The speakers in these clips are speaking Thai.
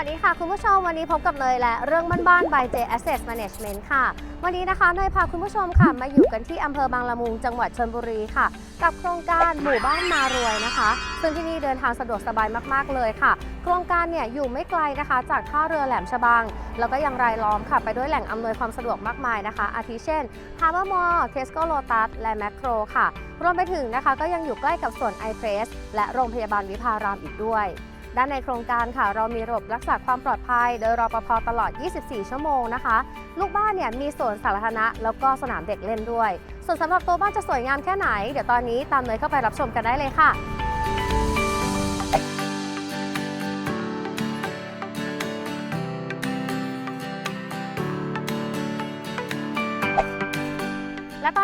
ัสดีค่ะ คุณผู้ชมวันนี้พบกับเนยและเรื่องบ้านๆ by J Asset Management ค่ะ วันนี้นะคะเนยพาคุณผู้ชมค่ะมาอยู่กันที่อำเภอบางละมุงจังหวัดชลบุรีค่ะ กับโครงการหมู่บ้านมารวยนะคะ ซึ่งที่นี่เดินทางสะดวกสบายมากๆเลยค่ะ โครงการเนี่ยอยู่ไม่ไกลนะคะ จากท่าเรือแหลมฉบัง แล้วก็ยังรายล้อมค่ะ ไปด้วยแหล่งอำนวยความสะดวกมากมายนะคะ อาทิเช่น Harbour Mall Tesco Lotus และ Macro ค่ะรวมไปถึงนะคะก็ยังอยู่ใกล้กับส่วน i p r e s s และโรงพยาบาลวิภารามอีกด้วย ด้านในโครงการค่ะ เรามีระบบรักษาความปลอดภัย โดยรอปภตลอด 24 ชั่วโมงนะคะ ลูกบ้านเนี่ยมีสวนสาธารณะแล้วก็สนามเด็กเล่นด้วย ส่วนสำหรับตัวบ้านจะสวยงามแค่ไหน เดี๋ยวตอนนี้ตามเนยเข้าไปรับชมกันได้เลยค่ะ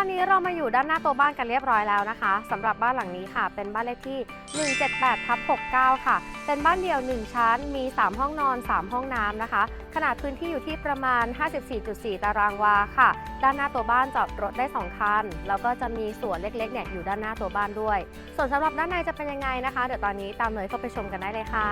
อนนี้เรามาอยู่ด้านหน้าตัวบ้านกันเรียบร้อยแล้วนะคะสำหรับบ้านหลังนี้ค่ะ เป็นบ้านเลขที่ 178ทับ69 ค่ะ เป็นบ้านเดี่ยว 1 ชั้น มี 3 ห้องนอน 3 ห้องน้ำนะคะ ขนาดพื้นที่อยู่ที่ประมาณ 54.4 ตารางวาค่ะ ด้านหน้าตัวบ้านจอดรถได้ 2 คัน แล้วก็จะมีสวนเล็กๆเนี่ยอยู่ด้านหน้าตัวบ้านด้วย ส่วนสำหรับด้านในจะเป็นยังไงนะคะ เดี๋ยวตอนนี้ตามเนยเข้าไปชมกันได้เลยค่ะ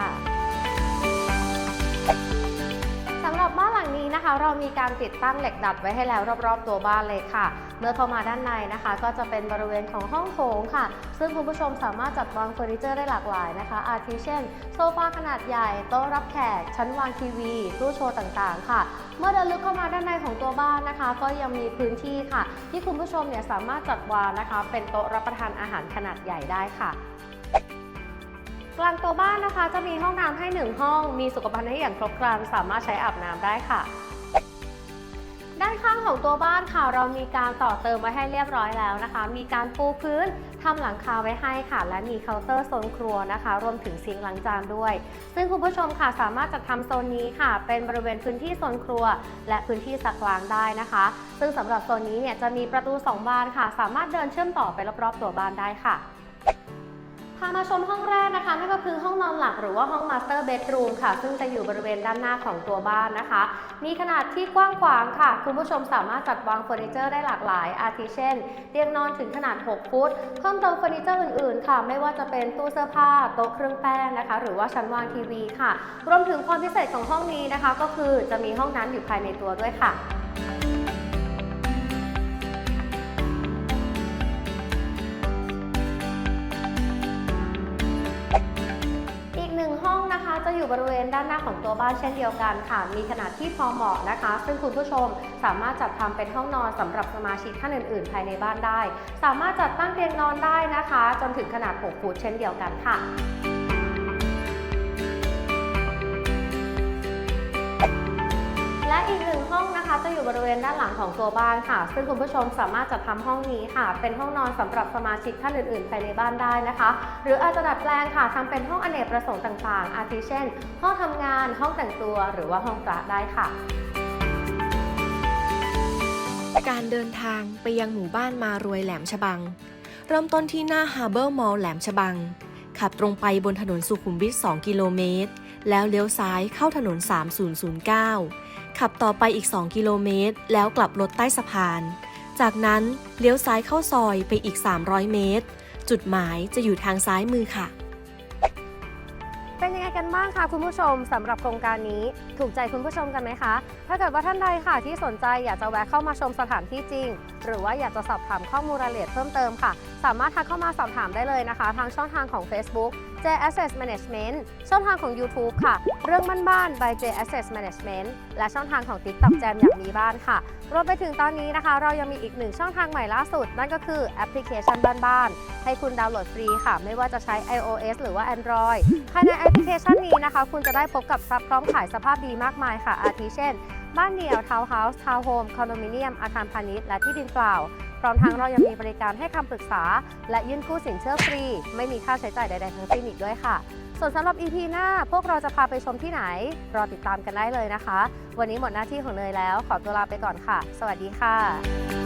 เรามีการติดตั้งเหล็กดัดไว้ให้แล้วรอบๆ ตัวบ้านเลยค่ะ เมื่อเข้ามาด้านในนะคะ ก็จะเป็นบริเวณของห้องโถงค่ะ ซึ่งคุณผู้ชมสามารถจัดวางเฟอร์นิเจอร์ได้หลากหลายนะคะ อาทิเช่น โซฟาขนาดใหญ่โต๊ะรับแขก ชั้นวางทีวี ตู้โชว์ต่างๆ ค่ะ เมื่อเดินลึกเข้ามาด้านในของตัวบ้านนะคะ ก็ยังมีพื้นที่ค่ะ ที่คุณผู้ชมเนี่ยสามารถจัดวางนะคะ เป็นโต๊ะรับประทานอาหารขนาดใหญ่ได้ค่ะกลางตัวบ้านนะคะจะมีห้องน้ำให้หนึ่งห้อง มีสุขภัณฑ์ให้อย่างครบครันสามารถใช้อาบน้ำได้ค่ะ ด้านข้างของตัวบ้านค่ะเรามีการต่อเติมไว้ให้เรียบร้อยแล้วนะคะ มีการปูพื้นทำหลังคาไว้ให้ค่ะ และมีเคาน์เตอร์โซนครัวนะคะ รวมถึงซิงค์ล้างจานด้วย ซึ่งคุณผู้ชมค่ะสามารถจัดทำโซนนี้ค่ะ เป็นบริเวณพื้นที่โซนครัว และพื้นที่ซักล้างได้นะคะ ซึ่งสำหรับโซนนี้เนี่ยจะมีประตูสองบานค่ะ สามารถเดินเชื่อมต่อไปรอบๆตัวบ้านได้ค่ะามาชมห้องแรกนะคะนั่นก็คือห้องนอนหลักหรือว่าห้องมาสเตอร์เบดรูมค่ะ ซึ่งจะอยู่บริเวณด้านหน้าของตัวบ้านนะคะ มีขนาดที่กว้างขวางค่ะ คุณผู้ชมสามารถจัดวางเฟอร์นิเจอร์ได้หลากหลาย อาทิเช่น เตียงนอนถึงขนาด 6 ฟุต เพิ่มเติมเฟอร์นิเจอร์อื่นๆ ค่ะ ไม่ว่าจะเป็นตู้เสื้อผ้า โต๊ะเครื่องแป้งนะคะ หรือว่าชั้นวางทีวีค่ะ รวมถึงความพิเศษของห้องนี้นะคะ ก็คือจะมีห้องน้ำอยู่ภายในตัวด้วยค่ะ บริเวณด้านหน้าของตัวบ้านเช่นเดียวกันค่ะ มีขนาดที่พอเหมาะนะคะ ซึ่งคุณผู้ชมสามารถจัดทำเป็นห้องนอนสำหรับสมาชิกท่านอื่น ๆ ภายในบ้านได้ สามารถจัดตั้งเตียงนอนได้นะคะ จนถึงขนาด 6 ฟุตเช่นเดียวกันค่ะ อีกหนึ่งห้องนะคะ จะอยู่บริเวณด้านหลังของตัวบ้านค่ะ ซึ่งคุณผู้ชมสามารถจัดทำห้องนี้ค่ะ เป็นห้องนอนสำหรับสมาชิกท่านอื่นๆภายในบ้านได้นะคะ หรืออาจจะดัดแปลงค่ะทำเป็นห้องอเนกประสงค์ต่างๆ อาทิเช่น ห้องทำงาน ห้องแต่งตัว หรือว่าห้องพระได้ค่ะการเดินทางไปยังหมู่บ้านมารวยแหลมฉบัง เริ่มต้นที่หน้า Harbor Mall แหลมฉบัง ขับตรงไปบนถนนสุขุมวิท 2 กิโลเมตร แล้วเลี้ยวซ้ายเข้าถนน 3009 ขับต่อไปอีก 2 กิโลเมตร แล้วกลับรถใต้สะพาน จากนั้นเลี้ยวซ้ายเข้าซอยไปอีก 300 เมตร จุดหมายจะอยู่ทางซ้ายมือค่ะ เป็นยังไงกันบ้างคะคุณผู้ชมสำหรับโครงการนี้ถูกใจคุณผู้ชมกันไหมคะ ถ้าเกิดว่าท่านใดค่ะที่สนใจอยากจะแวะเข้ามาชมสถานที่จริง หรือว่าอยากจะสอบถามข้อมูลรายละเอียดเพิ่มเติมค่ะ สามารถทักเข้ามาสอบถามได้เลยนะคะ ทางช่องทางของ Facebook J Asset Management ช่องทางของ YouTube ค่ะ เรื่องบ้านๆ by J Asset Management และช่องทางของ TikTok แจมอยากมีบ้านค่ะ รวมไปถึงตอนนี้นะคะ เรายังมีอีกหนึ่งช่องทางใหม่ล่าสุด นั่นก็คือแอปพลิเคชันบ้านๆ ให้คุณดาวน์โหลดฟรีค่ะ ไม่ว่าจะใช้ iOS หรือว่า Android ภายในแอปพลิเคชันนี้นะคะ คุณจะได้พบกับทรัพย์พร้อมขายสภาพดีมากมายค่ะ อาทิเช่น บ้านเดี่ยวทาวน์เฮาส์ทาวน์โฮมคอนโดมิเนียมอาคารพาณิชย์และที่ดินเปล่า พร้อมทั้งเรายังมีบริการให้คำปรึกษา และยื่นกู้สินเชื่อฟรี ไม่มีค่าใช้จ่ายใดๆทั้งสิ้นอีกด้วยค่ะ ส่วนสำหรับ EP หน้า พวกเราจะพาไปชมที่ไหน รอติดตามกันได้เลยนะคะ วันนี้หมดหน้าที่ของเนยแล้ว ขอตัวลาไปก่อนค่ะ สวัสดีค่ะ